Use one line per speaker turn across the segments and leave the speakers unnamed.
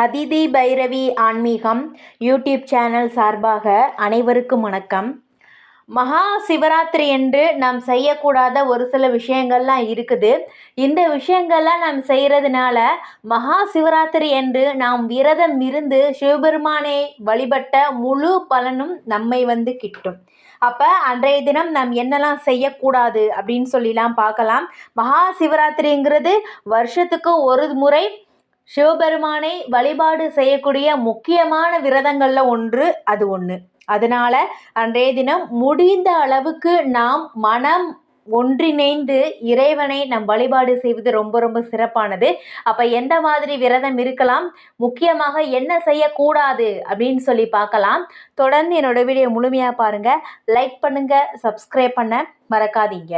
அதிதி பைரவி ஆன்மீகம் YouTube channel சார்பாக அனைவருக்கும் வணக்கம். மகா சிவராத்திரி என்று நாம் செய்யக்கூடாத ஒரு சில விஷயங்கள்லாம் இருக்குது. இந்த விஷயங்கள்லாம் நாம் செய்கிறதுனால மகா சிவராத்திரி என்று நாம் விரதம் இருந்து சிவபெருமானை வழிபட்ட முழு பலனும் நம்மை வந்து கிட்டும். அப்போ அன்றைய தினம் நாம் என்னெல்லாம் செய்யக்கூடாது அப்படின்னு சொல்லிலாம் பார்க்கலாம். மகா சிவராத்திரிங்கிறது வருஷத்துக்கு ஒரு முறை சிவபெருமானை வழிபாடு செய்யக்கூடிய முக்கியமான விரதங்களில் ஒன்று அது ஒன்று அதனால் அன்றைய தினம் முடிந்த அளவுக்கு நாம் மனம் ஒன்றிணைந்து இறைவனை நம் வழிபாடு செய்வது ரொம்ப ரொம்ப சிறப்பானது. அப்போ எந்த மாதிரி விரதம் இருக்கலாம் முக்கியமாக என்ன செய்யக்கூடாது அப்படின்னு சொல்லி பார்க்கலாம். தொடர்ந்து என்னோட வீடியோ முழுமையாக பாருங்கள் லைக் பண்ணுங்கள் சப்ஸ்கிரைப் பண்ண மறக்காதீங்க.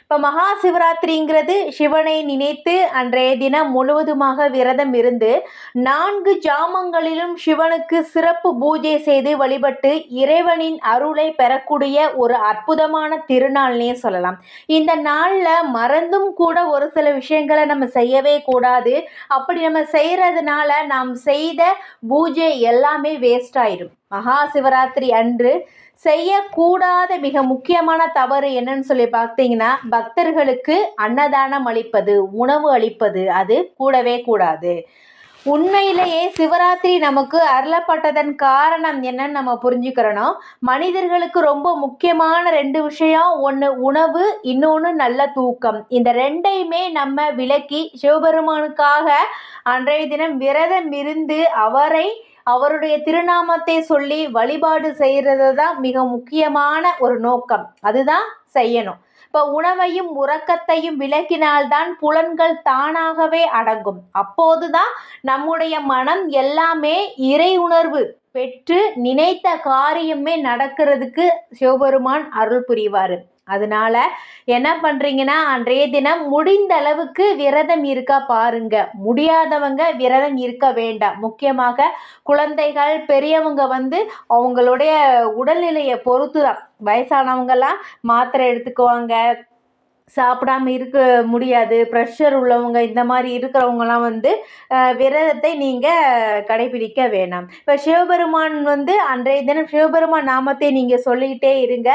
இப்போ மகா சிவராத்திரிங்கிறது சிவனை நினைத்து அன்றைய தினம் முழுவதுமாக விரதம் இருந்து நான்கு ஜாமங்களிலும் சிவனுக்கு சிறப்பு பூஜை செய்து வழிபட்டு இறைவனின் அருளை பெறக்கூடிய ஒரு அற்புதமான திருநாள்னே சொல்லலாம். இந்த நாளில் மறந்தும் கூட ஒரு சில விஷயங்களை நம்ம செய்யவே கூடாது. அப்படி நம்ம செய்கிறதுனால நாம் செய்த பூஜை எல்லாமே வேஸ்ட் ஆயிடும் மகா சிவராத்திரி அன்று செய்யக்கூடாத மிக முக்கியமான தவறு என்னன்னு சொல்லி பார்த்தீங்கன்னா பக்தர்களுக்கு அன்னதானம் அளிப்பது உணவு அளிப்பது அது கூடவே கூடாது. உண்மையிலேயே சிவராத்திரி நமக்கு அருளப்பட்டதன் காரணம் என்னன்னு நம்ம புரிஞ்சுக்கிறோம் மனிதர்களுக்கு ரொம்ப முக்கியமான ரெண்டு விஷயம் ஒன்று உணவு இன்னொன்று நல்ல தூக்கம். இந்த ரெண்டையுமே நம்ம விலக்கி சிவபெருமானுக்காக அன்றைய தினம் விரதம் இருந்து அவரை அவருடைய திருநாமத்தை சொல்லி வழிபாடு செய்கிறது தான் மிக முக்கியமான ஒரு நோக்கம். அதுதான் செய்யணும். இப்போ உணவையும் உறக்கத்தையும் விலக்கினால்தான் புலன்கள் தானாகவே அடங்கும். அப்போதுதான் நம்முடைய மனம் எல்லாமே இறை உணர்வு பெற்று நினைத்த காரியமே நடக்கிறதுக்கு சிவபெருமான் அருள் புரிவார். அதனால என்ன பண்ணுறீங்கன்னா அன்றைய தினம் முடிந்த அளவுக்கு விரதம் இருக்கா பாருங்க. முடியாதவங்க விரதம் இருக்க வேண்டாம். முக்கியமாக குழந்தைகள் பெரியவங்க வந்து அவங்களுடைய உடல்நிலையை பொறுத்து தான் வயசானவங்கெல்லாம் மாத்திரை எடுத்துக்குவாங்க சாப்பிடாம இருக்க முடியாது. ப்ரெஷர் உள்ளவங்க இந்த மாதிரி இருக்கிறவங்கலாம் வந்து விரதத்தை நீங்கள் கடைபிடிக்க வேணாம். இப்போ சிவபெருமான் வந்து அன்றைய தினம் சிவபெருமான் நாமத்தை நீங்கள் சொல்லிக்கிட்டே இருங்க.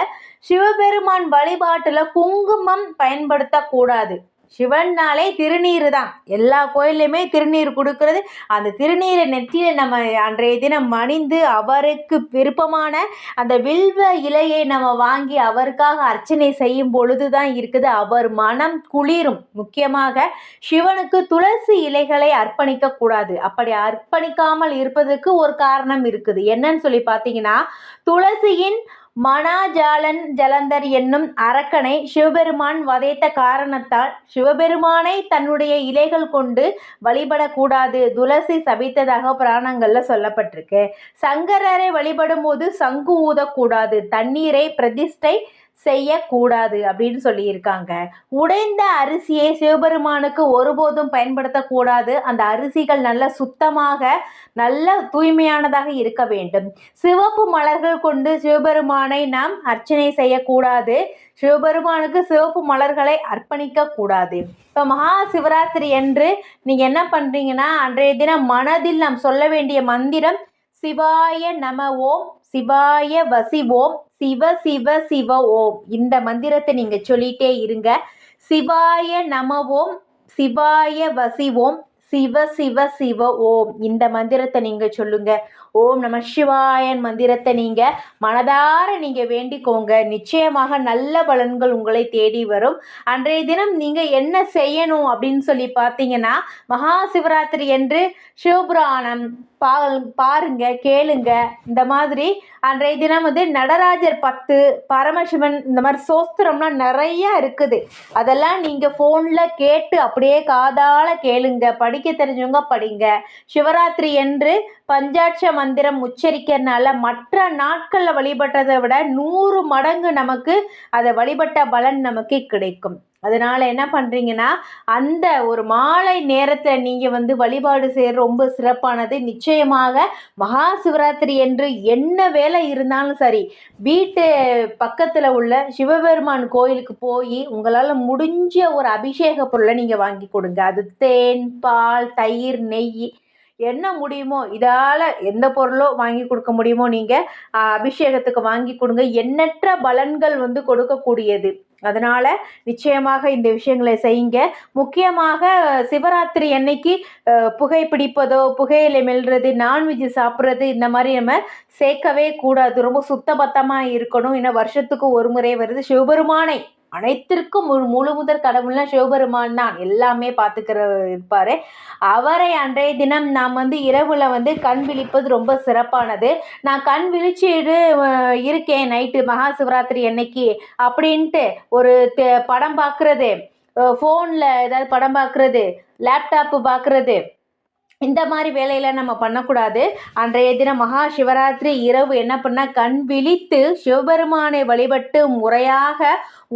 சிவபெருமான் வழிபாட்டில் குங்குமம் பயன்படுத்தக்கூடாது. சிவன்னாலே திருநீர் தான் எல்லா கோயில்லையுமே திருநீர் கொடுக்கறது. அந்த திருநீரை நெற்றியில் நம்ம அன்றைய தினம் மணிந்து அவருக்கு விருப்பமான அந்த வில்வ இலையை நம்ம வாங்கி அவருக்காக அர்ச்சனை செய்யும் பொழுது தான் இருக்குது. அவர் மனம் குளிரும். முக்கியமாக சிவனுக்கு துளசி இலைகளை அர்ப்பணிக்க கூடாது. அப்படி அர்ப்பணிக்காமல் இருப்பதற்கு ஒரு காரணம் இருக்குது. என்னன்னு சொல்லி பார்த்தீங்கன்னா துளசியின் மணாஜாலன் ஜலந்தர் என்னும் அரக்கனை சிவபெருமான் வதைத்த காரணத்தால் சிவபெருமானை தன்னுடைய இலைகள் கொண்டு வழிபடக்கூடாது. துளசி சபித்ததாக புராணங்களில் சொல்லப்பட்டிருக்கு. சங்கரரை வழிபடும் போது சங்கு ஊதக்கூடாது. தண்ணீரை பிரதிஷ்டை செய்யக்கூடாது அப்படின்னு சொல்லியிருக்காங்க. உடைந்த அரிசியை சிவபெருமானுக்கு ஒருபோதும் பயன்படுத்தக்கூடாது. அந்த அரிசிகள் நல்ல சுத்தமாக நல்ல தூய்மையானதாக இருக்க வேண்டும். சிவப்பு மலர்கள் கொண்டு சிவபெருமானை நாம் அர்ச்சனை செய்யக்கூடாது. சிவபெருமானுக்கு சிவப்பு மலர்களை அர்ப்பணிக்க கூடாது இப்போ மகா சிவராத்திரி என்று நீங்கள் என்ன பண்ணுறீங்கன்னா அன்றைய தினம் மனதில் நாம் சொல்ல வேண்டிய மந்திரம் சிவாய நம ஓம் சிவாய வசி ஓம் சிவ சிவ சிவ ஓம். இந்த மந்திரத்தை நீங்கள் சொல்லிகிட்டே இருங்க. சிவாய நம ஓம் சிவாய வசி ஓம் சிவ சிவ சிவ ஓம். இந்த மந்திரத்தை நீங்கள் சொல்லுங்கள் ஓம் நம சிவாயன் மந்திரத்தை நீங்கள் மனதார நீங்கள் வேண்டிக்கோங்க. நிச்சயமாக நல்ல பலன்கள் உங்களை தேடி வரும். அன்றைய தினம் நீங்கள் என்ன செய்யணும் அப்படின்னு சொல்லி பார்த்தீங்கன்னா மகா சிவராத்திரி என்று சிவபுராணம். பா பாருங்க கேளுங்க. இந்த மாதிரி அன்றைய தினம் வந்து நடராஜர் பத்து பரமசிவன் இந்த மாதிரி சோஸ்திரம்லாம் நிறையா இருக்குது. அதெல்லாம் நீங்கள் ஃபோனில் கேட்டு அப்படியே காதால் கேளுங்க. படிக்க தெரிஞ்சவங்க படிங்க. சிவராத்திரி என்று பஞ்சாட்ச மந்திரம் உச்சரிக்கிறதுனால மற்ற நாட்களில் வழிபட்டதை விட நூறு மடங்கு நமக்கு அதை வழிபட்ட பலன் நமக்கு கிடைக்கும். அதனால் என்ன பண்ணுறீங்கன்னா அந்த ஒரு மாலை நேரத்தில் நீங்கள் வந்து வழிபாடு செய்கிற ரொம்ப சிறப்பானது. நிச்சயமாக மகா சிவராத்திரி என்று என்ன வேலை இருந்தாலும் சரி வீட்டு பக்கத்தில் உள்ள சிவபெருமான் கோயிலுக்கு போய் உங்களால் முடிஞ்ச ஒரு அபிஷேக பொருளை நீங்கள் வாங்கி கொடுங்க. அது தேன் பால் தயிர் நெய் என்ன முடியுமோ இதால் எந்த பொருளோ வாங்கி கொடுக்க முடியுமோ நீங்கள் அபிஷேகத்துக்கு வாங்கி கொடுங்க. எண்ணற்ற பலன்கள் வந்து கொடுக்கக்கூடியது. அதனால் நிச்சயமாக இந்த விஷயங்களை செய்யுங்க. முக்கியமாக சிவராத்திரி அன்னைக்கு புகைப்பிடிப்பதோ புகையில மெல்றது நான்வெஜ் சாப்பிட்றது இந்த மாதிரி நம்ம சேர்க்கவே கூடாது. ரொம்ப சுத்தபத்தமாக இருக்கணும். ஏன்னா வருஷத்துக்கு ஒரு முறை வருது. சிவபெருமானை அனைத்திற்கும் முழு முழு முதற் கடவுள்னா சிவபெருமான் தான். எல்லாமே பார்த்துக்கிற இருப்பார். அவரை அன்றைய தினம் நாம் வந்து இரவில் வந்து கண் விழிப்பது ரொம்ப சிறப்பானது. நான் கண் விழிச்சிட்டு இருக்கேன் நைட்டு மகா சிவராத்திரி அன்னைக்கு அப்படின்ட்டு ஒரு படம் பார்க்குறது. ஃபோனில் ஏதாவது படம் பார்க்குறது லேப்டாப்பு பார்க்குறது. இந்த மாதிரி வேலையில் நம்ம பண்ணக்கூடாது. அன்றைய தினம் மகா சிவராத்திரி இரவு என்ன பண்ணால் கண் விழித்து சிவபெருமானை வழிபட்டு முறையாக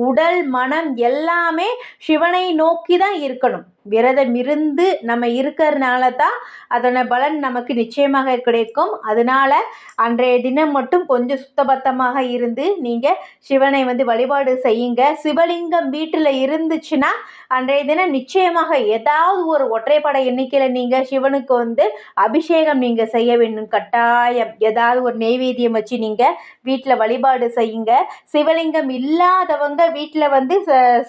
உடல் மனம் எல்லாமே சிவனை நோக்கி தான் இருக்கணும். விரதம் இருந்து நம்ம இருக்கிறதுனால தான் அதோட பலன் நமக்கு நிச்சயமாக கிடைக்கும். அதனால் அன்றைய தினம் மட்டும் கொஞ்சம் சுத்தபத்தமாக இருந்து நீங்கள் சிவனை வந்து வழிபாடு செய்யுங்க. சிவலிங்கம் வீட்டில் இருந்துச்சுன்னா அன்றைய தினம் நிச்சயமாக ஏதாவது ஒரு ஒற்றைப்படை எண்ணிக்கையில் நீங்கள் சிவன் சிவனுக்கு வந்து அபிஷேகம் நீங்கள் செய்ய வேண்டும். கட்டாயம். ஏதாவது ஒரு நெய்வேத்தியம் வச்சு நீங்கள் வீட்டில் வழிபாடு செய்யுங்க. சிவலிங்கம் இல்லாதவங்க வீட்டில் வந்து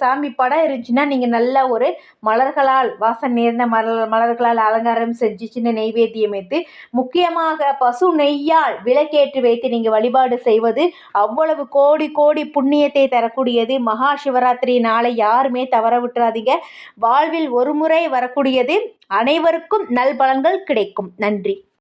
சாமி படம் இருந்துச்சுன்னா நீங்கள் நல்ல ஒரு மலர்களால் வாசம் நேர்ந்த மலர் மலர்களால் அலங்காரம் செஞ்சு சின்ன நெய்வேத்தியம் வைத்து முக்கியமாக பசு நெய்யால் விளக்கேற்று வைத்து நீங்கள் வழிபாடு செய்வது அவ்வளவு கோடி கோடி புண்ணியத்தை தரக்கூடியது. மகா சிவராத்திரி நாளை யாருமே தவற விட்டுறாதீங்க. வாழ்வில் ஒரு முறை வரக்கூடியது அனைவருக்கும் நல்பலன்கள் கிடைக்கும். நன்றி.